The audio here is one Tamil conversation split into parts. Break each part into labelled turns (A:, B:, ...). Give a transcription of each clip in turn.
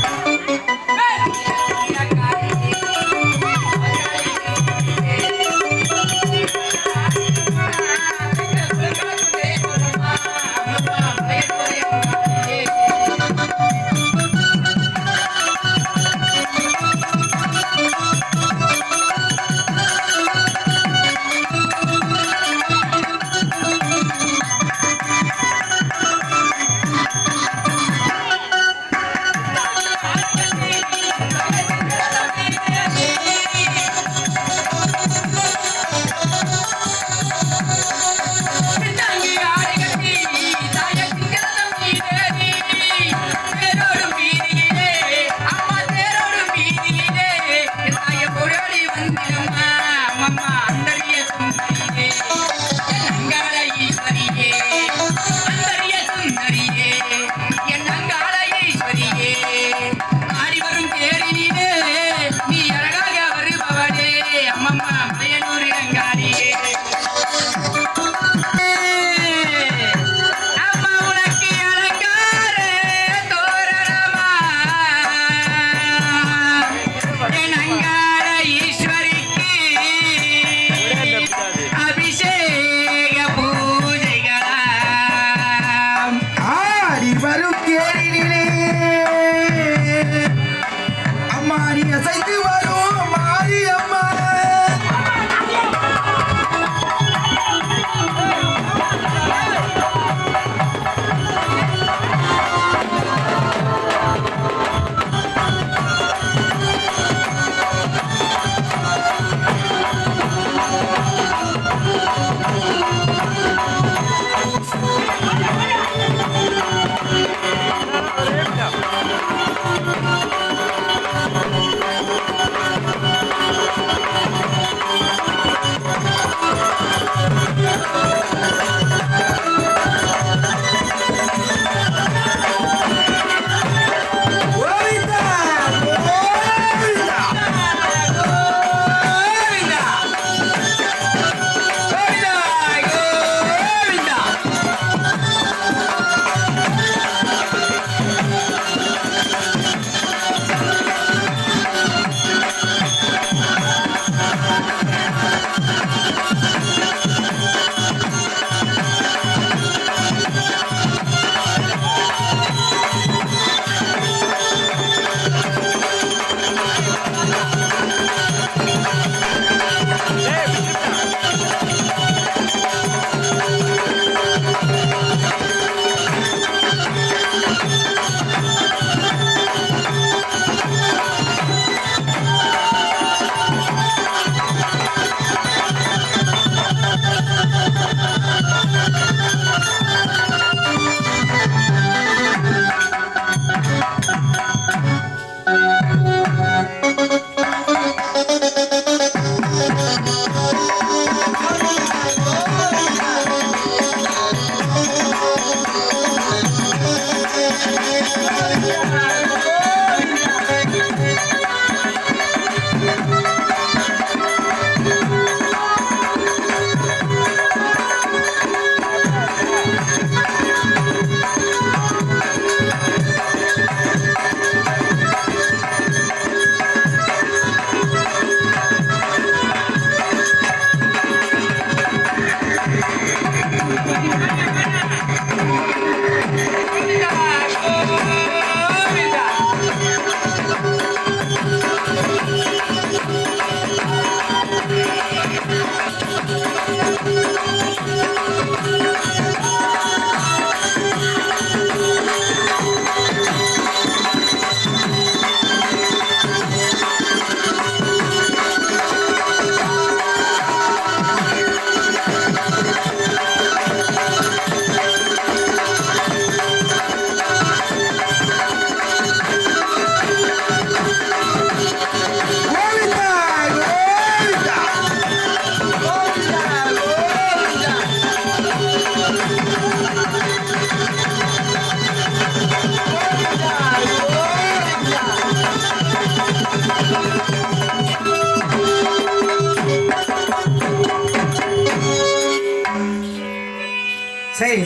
A: Thank you.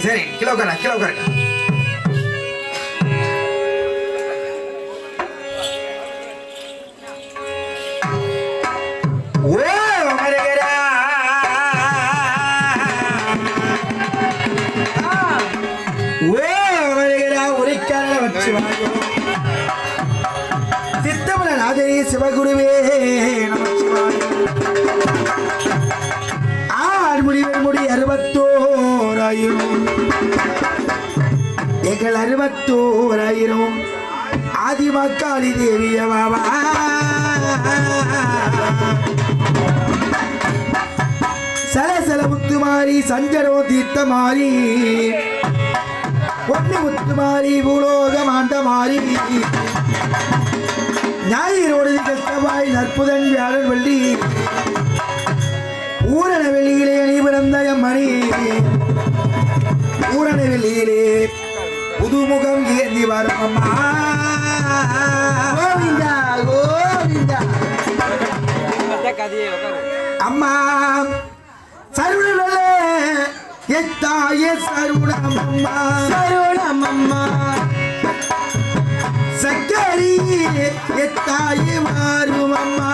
A: சரி கிலோ உட்கார கிலோ
B: உட்காருங்க சிவகுருவே நமச்சிவாய ஆறுமுடி முடி அறுபத்தோ ஆயிரம். எங்கள் அறுபத்தோராயிரம். ஆதிமக்காளி தேவியவாவா சலசல முத்துமாரி சஞ்சரோ தீர்த்தமாரி. ஒன்று முத்துமாரி பூலோக மாண்டமாரி ஞாயிறோடு கஷ்டமாய் நற்புதன் வியாழன் வெள்ளி. ஊரண வெளியிலே நீ பிறந்த எம்மணி பூரண வெளியிலே புதுமுகம் ஏந்தி வரும் அம்மா. கோவிந்தா கோவிந்தா. அம்மா சருணலே எத்தாய சருணம் அம்மா. சருணம் அம்மா. சக்கரி எத்தாய மாறும் அம்மா.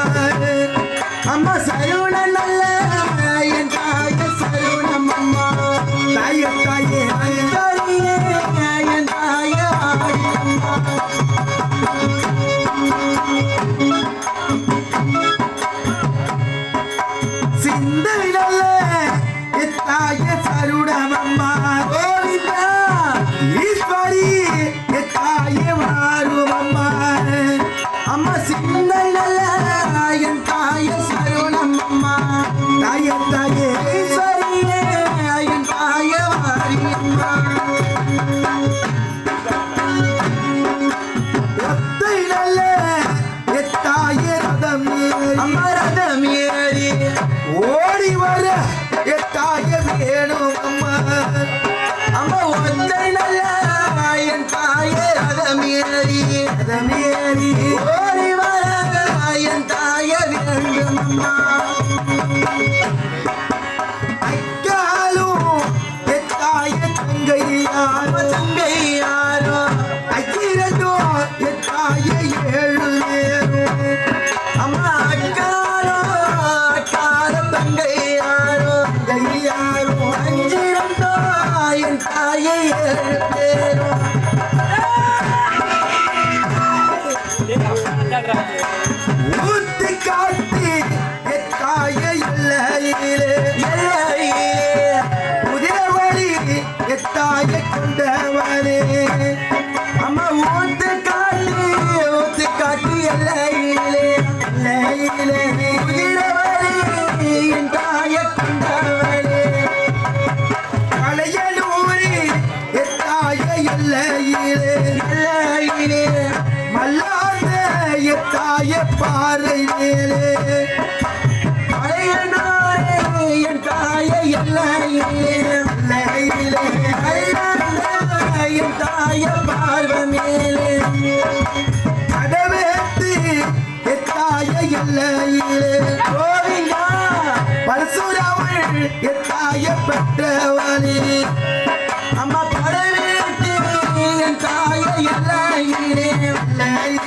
C: ஆண்டவரே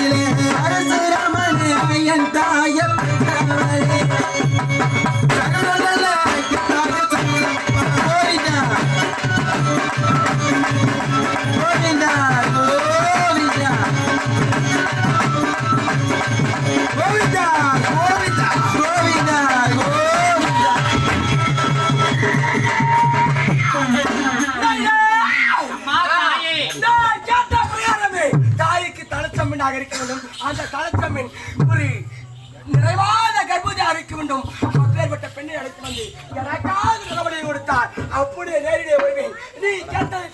C: feeling. சொல்லி எனக்காக நடவடிக்கை கொடுத்தார். அப்படியே நேரடியாக வருவேன். நீ கேட்டதை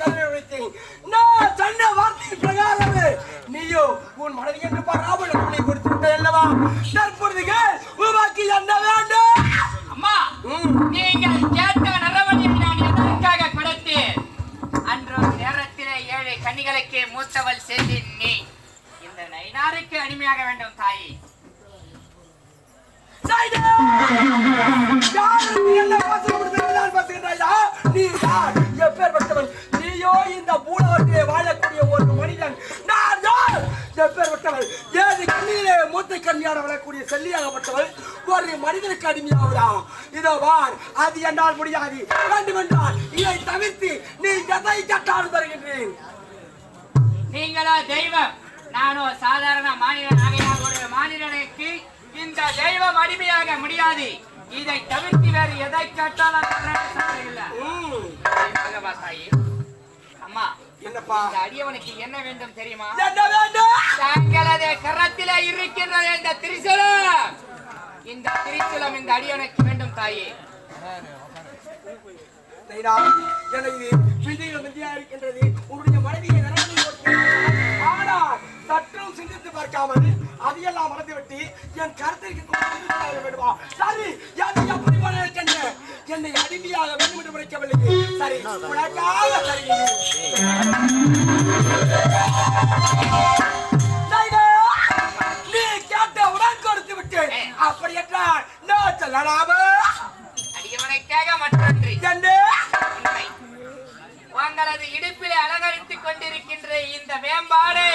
A: நீ
C: யார் எப்பேற்பட்டவன் நீயோ இந்த பூலகத்திலே வாழக்கூடிய ஒரு மனிதன் நான் யார் எப்பேற்பட்டவன் மூத்த கண்ணியாக வளரக்கூடிய செல்லியாகப்பட்டவள் ஒரு மனிதனுக்கு அடிமையாகிறா இதோ வார் அது என்னால் முடியாது வேண்டுமென்றால் இதை தவிர்த்து நீ எதை கேட்டாலும் தருகின்றேன்
A: நீங்களா தெய்வம் நானோ சாதாரண மாநில நாகையா அடிமையாக முடியாது. இதை தவிர்த்து வேறு எதை கேட்டாலும். அம்மா
C: என்னப்பா?
A: அடியவனுக்கு என்ன வேண்டும் தெரியுமா? தங்களது கரத்திலே இருக்கின்றது இந்த திரிசூலம். இந்த திரிசூலம் இந்த அடியவனுக்கு வேண்டும் தாயே.
C: எனக்கு மிஞ்சியா இருக்கின்றது. உன்னுடைய மனைவியை ஆனால் சற்றும் சிந்தித்து பார்க்காமல் அதையெல்லாம் மறந்துவிட்டு என் கருத்திற்கு வேண்டுமா சரி என்னை அப்படி பண்ண என்னை? அடிமையாக வேண்டும் என்று உரைக்கவில்லை. சரி உனக்காக தருகிறேன் நீ கேட்ட உடன் கொடுத்து விட்டேன் அப்படி என்றால் நான் சொல்லலாமா?
A: அடியவனுக்காக மற்றொன்று.
C: என்ன.
A: உங்களது இடுப்பிலே அலங்கரித்துக் கொண்டிருக்கின்ற இந்த வேம்பாடு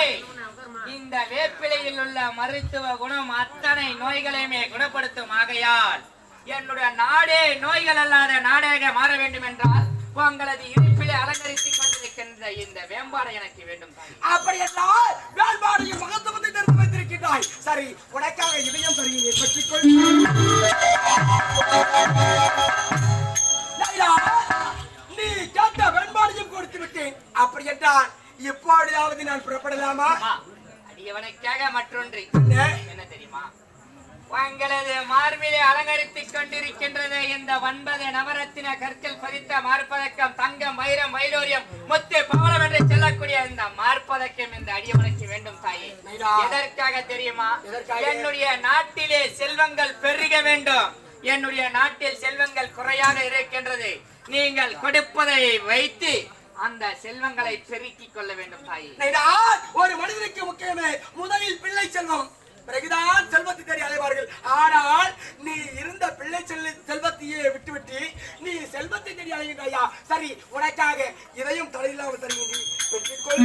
A: இந்த வேப்பிலையில் உள்ள மருத்துவ குணம் அத்தனை நோய்களையுமே குணப்படுத்தும் ஆகையால் என்னுடைய நாடே நோய்கள் அல்லாத நாடாக மாற வேண்டும் என்றால் உங்களது இடுப்பிலே அலங்கரித்துக் கொண்டிருக்கின்ற இந்த வேம்பாடு எனக்கு வேண்டும்.
C: அப்படி என்றால் வேல்பாடியின் மகத்துவத்தை தெரிந்து வைத்திருக்கின்றாய். சரி உனக்காக இதயம் தருகிறேன் பெற்றுக்கொள். நீ கேட்ட வெண்பாடியும் கொடுத்து விட்டேன் அப்படி என்றால் இப்பொழுதாவது நான் புறப்படலாமா?
A: அடியவனுக்காக மற்றொன்று.
C: என்ன?
A: தெரியுமா? உங்களது மார்பிலே அலங்கரித்துக் கொண்டிருக்கின்றது இந்த ஒன்பது நவரத்தின கற்கள் பதித்த மார்பதக்கம் தங்கம் வைரம் வைடூரியம் முத்து பவளம் என்று சொல்லக்கூடிய இந்த மார்பதக்கம் இந்த அடியவனுக்கு வேண்டும் தாயே. எதற்காக தெரியுமா? என்னுடைய நாட்டிலே செல்வங்கள் பெருக வேண்டும். என்னுடைய நாட்டில் செல்வங்கள் குறையாக இருக்கின்றது. நீங்கள் கொடுப்பதை வைத்து அந்த செல்வங்களை பெருக்கிக் கொள்ள வேண்டும் தாய்.
C: ஒரு மனிதனுக்கு முக்கியமே முதலில் பிள்ளை செல்வம். பிறகுதான் செல்வத்தை தேடி அலைவார்கள். ஆனால் நீ இருந்த பிள்ளை செல்ல செல்வத்தையே விட்டுவிட்டு நீ செல்வத்தை தேடி அலைகின்றாயா சரி உனக்காக இதையும் தலையில்லாமல் தருகின்றேன் பெற்றுக்கொள்.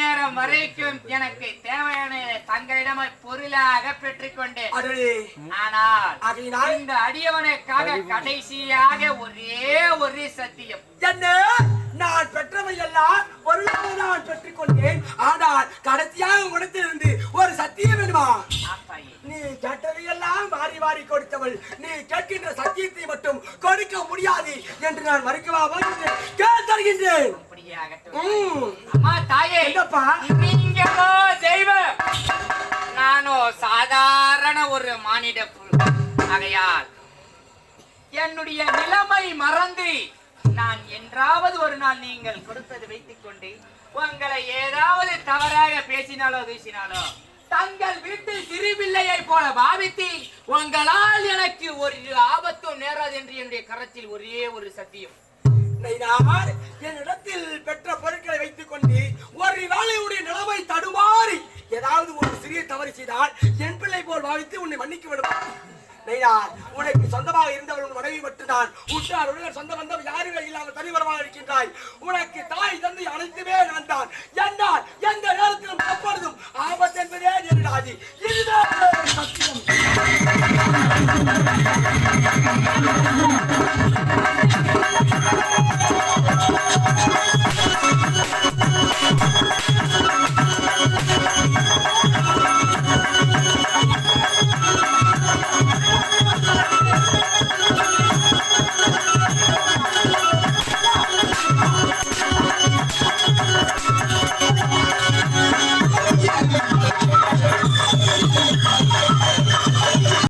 A: நேரம் வரைக்கும் எனக்கு தேவையான தங்களிடம் பொருளாக பெற்றுக்கொண்டேன்
C: அடடே.
A: ஆனால் இந்த அடியவனுக்காக கடைசியாக ஒரே ஒரு சத்தியம்.
C: என்ன? நான் பெற்றவை எல்லாம் பொருளாக நான் பெற்றுக் கொண்டேன் ஆனால் கடைசியாக உடத்திலிருந்து ஒரு சத்தியம் வேணுமா. நீ கேட்டதையெல்லாம் வாரி வாரி கொடுத்தவள். நீ கேட்கின்ற சத்தியத்தை மட்டும் கொடுக்க முடியாது என்று நான் மறுக்கவா கேள் தருகின்றேன்.
A: நீங்களோ தெய்வம். நானோ சாதாரண ஒரு மானிட புழு. ஆகையால் என்னுடைய நிலைமை மறந்து நான் என்றாவது ஒரு நாள் நீங்கள் கொடுத்தது வைத்துக் கொண்டு உங்களை ஏதாவது தவறாக பேசினாலோ பேசினாலோ தங்கள் வீட்டு சிறு பிள்ளையை போல பாவித்து உங்களால் எனக்கு ஒரு ஆபத்தும் நேராது என்று என்னுடைய கரத்தில் ஒரே ஒரு சத்தியம்.
C: நைனார் என்னிடத்தில் பெற்ற பொருட்களை வைத்துக் கொண்டு ஒரு வேலையுடைய நிலைமை தடுமாறி ஏதாவது ஒரு சிறிய தவறு செய்தால் என் பிள்ளை போல் பாவித்து உன்னை மன்னிக்க விடும்? நைனார் உனக்கு சொந்தமாக இருந்தவள் உன் மனைவி மட்டும்தான். உற்றார் உலக சொந்த பந்தம் யாருமே இல்லாமல் தனிவரமாக இருக்கின்றாய். உனக்கு தாய் தந்தை அனைத்துமே நான் தான். என்னால் எந்த நேரத்திலும் எப்பொழுதும் ஆபத்து என்பதே நேரிடாது. இதுதான் சத்தியம்.